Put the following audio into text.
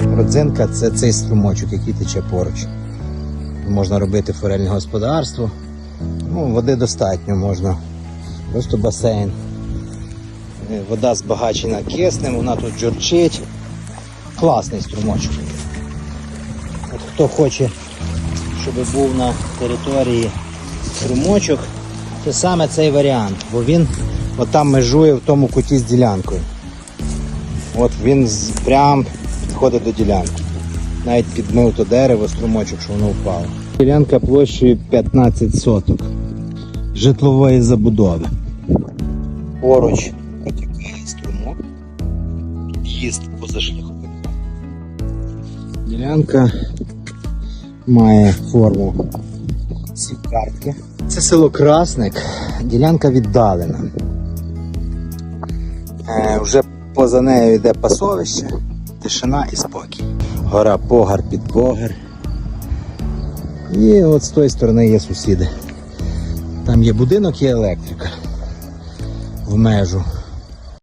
Родзинка це цей струмочок, який тече поруч. Можна робити форельне господарство. Ну, води достатньо, можна. Просто басейн. Е, Вода збагачена киснем, вона тут джурчить. Класний струмочок. От хто хоче, щоб був на території струмочок, то саме цей варіант, бо він отам межує в тому куті з ділянкою. От він прям підходить до ділянки. Навіть підмив то дерево, струмочок, що воно впало. Ділянка площею 15 соток житлової забудови. Поруч протікає струмок, під'їзд позашляховик. Ділянка має форму картки. Це село Красник, ділянка віддалена. Е, вже поза нею йде пасовище, тишина і спокій. Гора Погар під Погар. І от з тої сторони є сусіди. Там є будинок, є електрика в межу.